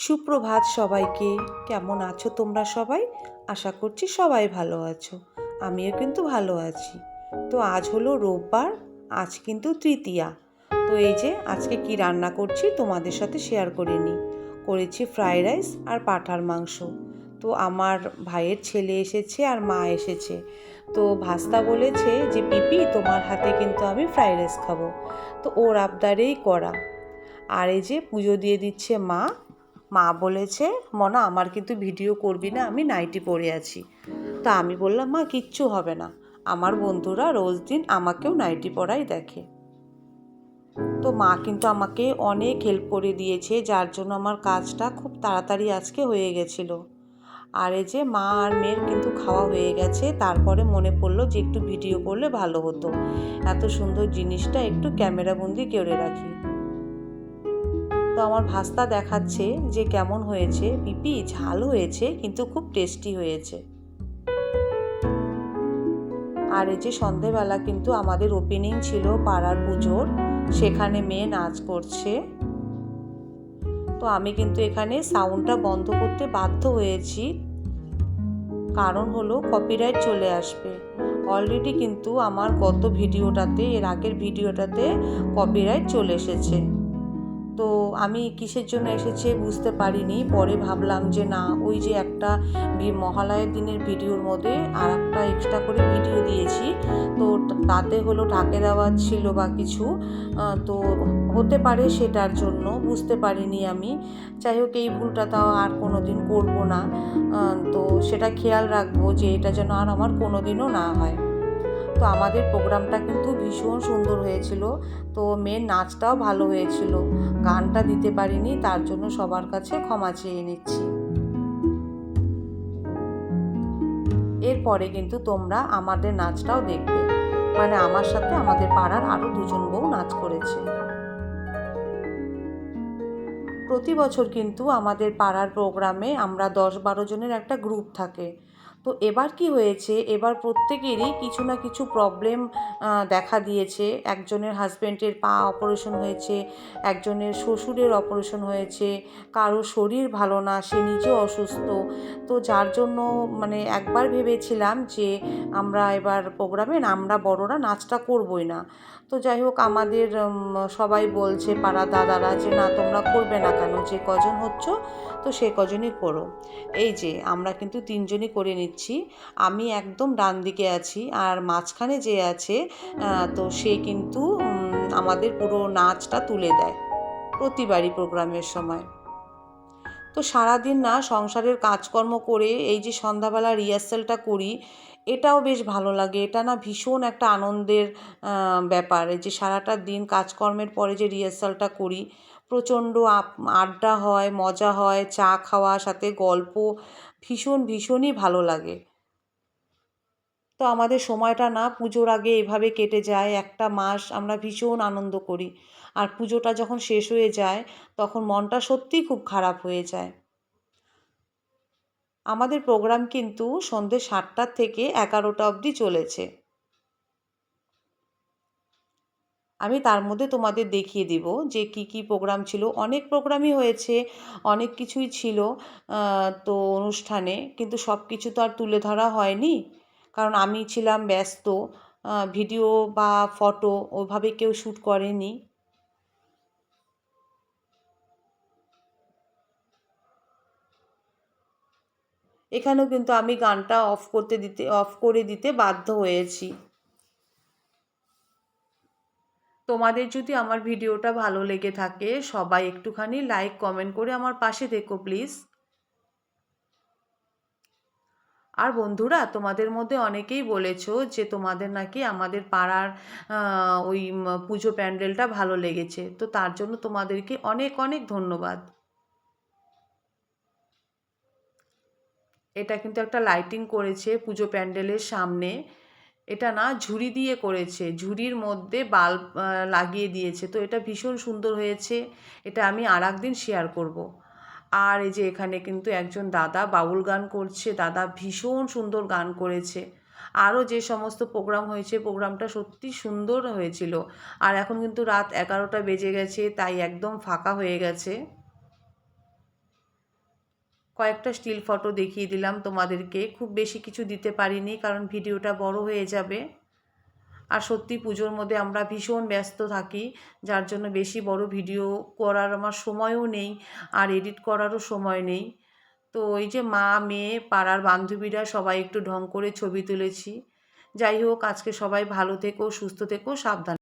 সুপ্রভাত সবাইকে। কেমন আছো তোমরা সবাই? আশা করছি সবাই ভালো আছো। আমিও কিন্তু ভালো আছি। তো আজ হলো রোববার, আজ কিন্তু তৃতীয়া। তো এই যে আজকে কি রান্না করছি তোমাদের সাথে শেয়ার করে নিই। করেছি ফ্রাইড রাইস আর পাঁঠার মাংস। তো আমার ভাইয়ের ছেলে এসেছে আর মা এসেছে। তো ভাস্তা বলেছে যে, পিপি, তোমার হাতে কিন্তু আমি ফ্রাইড রাইস খাব। তো ওর আবদারেই করা। আর এই যে পুজো দিয়ে দিচ্ছে মা মা বলেছে, মনা, আমার কিন্তু ভিডিও করবি না, আমি নাইটি পরে আছি। তা আমি বললাম, মা, কিচ্ছু হবে না। আমার বন্ধুরা রোজ দিন আমাকেও নাইটি পরাই দেখে। তো মা কিন্তু আমাকে অনেক হেল্প করে দিয়েছে, যার জন্য আমার কাজটা খুব তাড়াতাড়ি আজকে হয়ে গেছিল। আর এই যে মা আর মেয়ের কিন্তু খাওয়া হয়ে গেছে, তারপরে মনে পড়ল যে একটু ভিডিও করলে ভালো হতো। এত সুন্দর জিনিসটা একটু ক্যামেরাবন্দি করে রাখি। তো আমার ভাস্তা দেখাচ্ছে যে কেমন হয়েছে। পিপি, ঝাল হয়েছে, কিন্তু খুব টেস্টি হয়েছে। আর এই যে সন্ধেবেলা কিন্তু আমাদের ওপেনিং ছিল পাড়ার পুজোর, সেখানে মেয়ে নাচ করছে। তো আমি কিন্তু এখানে সাউন্ডটা বন্ধ করতে বাধ্য হয়েছি। কারণ হলো কপিরাইট চলে আসবে। অলরেডি কিন্তু আমার গত ভিডিওটাতে, এর আগের ভিডিওটাতে কপিরাইট চলে এসেছে। তো আমি কিসের জন্য এসেছে বুঝতে পারিনি। পরে ভাবলাম যে না, ওই যে একটা মহালয়ের দিনের ভিডিওর মধ্যে আর একটা এক্সট্রা করে ভিডিও দিয়েছি। তো তাতে হলো ঢাকের আওয়াজ ছিল বা কিছু তো হতে পারে সেটার জন্য, বুঝতে পারিনি আমি। যাই হোক, এই ভুলটা তাও আর কোনো দিন করব না। তো সেটা খেয়াল রাখব যে এটা যেন আর আমার কোনো দিনও না হয়। তো আমাদের প্রোগ্রামটা কিন্তু ভীষণ সুন্দর হয়েছিল। তো মেয়ের নাচটাও ভালো হয়েছিল। গানটা দিতে পারিনি, তার জন্য সবার কাছে ক্ষমা চেয়ে নিচ্ছি। এরপরে কিন্তু তোমরা আমাদের নাচটাও দেখবে। মানে আমার সাথে আমাদের পাড়ার আরও দুজন বউ নাচ করেছে। প্রতি বছর কিন্তু আমাদের পাড়ার প্রোগ্রামে আমরা দশ বারো জনের একটা গ্রুপ থাকে। তো এবার কি হয়েছে? এবার প্রত্যেকেরই কিছু না কিছু প্রবলেম দেখা দিয়েছে। একজনের হাজব্যান্ডের পা অপারেশন হয়েছে, একজনের শ্বশুরের অপারেশন হয়েছে, কারও শরীর ভালো না, সে নিজেও অসুস্থ। তো যার জন্য মানে একবার ভেবেছিলাম যে আমরা এবার প্রোগ্রামে আমরা বড়রা নাচটা করবই না। তো যাই হোক, আমাদের সবাই বলছে, পাড়া দাদারা যে, না, তোমরা করবে না কেন? যে কজন হচ্ছ, তো সে কজনই করো। এই যে, আমরা কিন্তু তিনজনই করে নিচ্ছি। আমি একদম ডান দিকে আছি আর মাঝখানে যে আছে তো সে কিন্তু আমাদের পুরো নাচটা তুলে দেয় প্রতিবারই প্রোগ্রামের সময়। তো সারাদিন না সংসারের কাজকর্ম করে এই যে সন্ধ্যাবেলা রিহার্সালটা করি, এটাও বেশ ভালো লাগে। এটা না ভীষণ একটা আনন্দের ব্যাপার। যে সারাটা দিন কাজকর্মের পরে যে রিহার্সালটা করি, প্রচণ্ড আড্ডা হয়, মজা হয়, চা খাওয়া, সাথে গল্প, ভীষণ, ভীষণই ভালো লাগে। তো আমাদের সময়টা না পুজোর আগে এভাবে কেটে যায়। একটা মাস আমরা ভীষণ আনন্দ করি। আর পুজোটা যখন শেষ হয়ে যায়, তখন মনটা সত্যিই খুব খারাপ হয়ে যায়। আমাদের প্রোগ্রাম কিন্তু সন্ধ্যে সাতটার থেকে এগারোটা অবধি চলেছে। আমি তার মধ্যে তোমাদের দেখিয়ে দিব যে কি কি প্রোগ্রাম ছিল। অনেক প্রোগ্রামই হয়েছে, অনেক কিছুই ছিল তো অনুষ্ঠানে। কিন্তু সব কিছু তো আর তুলে ধরা হয়নি। কারণ আমি ছিলাম ব্যস্ত ভিডিও বা ফটো ওভাবে কেউ শ্যুট করেনি। এখানেও কিন্তু আমি গানটা অফ করতে দিতে অফ করে দিতে বাধ্য হয়েছি। তোমাদের যদি আমার ভিডিওটা ভালো লেগে থাকে, সবাই একটুখানি লাইক কমেন্ট করে আমার পাশে দেখো প্লিজ আর বন্ধুরা, তোমাদের মধ্যে অনেকেই বলেছ যে তোমাদের নাকি আমাদের পাড়ার ওই পুজো প্যান্ডেলটা ভালো লেগেছে। তো তার জন্য তোমাদেরকে অনেক অনেক ধন্যবাদ। এটা কিন্তু একটা লাইটিং করেছে পুজো প্যান্ডেলের সামনে। এটা না ঝুড়ি দিয়ে করেছে, ঝুড়ির মধ্যে বাল্ব লাগিয়ে দিয়েছে। তো এটা ভীষণ সুন্দর হয়েছে। এটা আমি আর শেয়ার করব। আর এই যে এখানে কিন্তু একজন দাদা বাউল গান করছে, দাদা ভীষণ সুন্দর গান করেছে। আরও যে সমস্ত প্রোগ্রাম হয়েছে, প্রোগ্রামটা সত্যি সুন্দর হয়েছিল। আর এখন কিন্তু রাত এগারোটা বেজে গেছে, তাই একদম ফাঁকা হয়ে গেছে। কয়েকটা স্টিল ফটো দেখিয়ে দিলাম তোমাদেরকে। খুব বেশি কিছু দিতে পারিনি, কারণ ভিডিওটা বড় হয়ে যাবে। আর সত্যি পুজোর মধ্যে আমরা ভীষণ ব্যস্ত থাকি, যার জন্য বেশি বড় ভিডিও করার আমার সময়ও নেই আর এডিট করারও সময় নেই। তো ওই যে মা, মেয়ে, পাড়ার বান্ধবীরা সবাই একটু ঢং করে ছবি তুলেছি। যাই হোক, আজকে সবাই ভালো থেকো, সুস্থ থেকো, সাবধান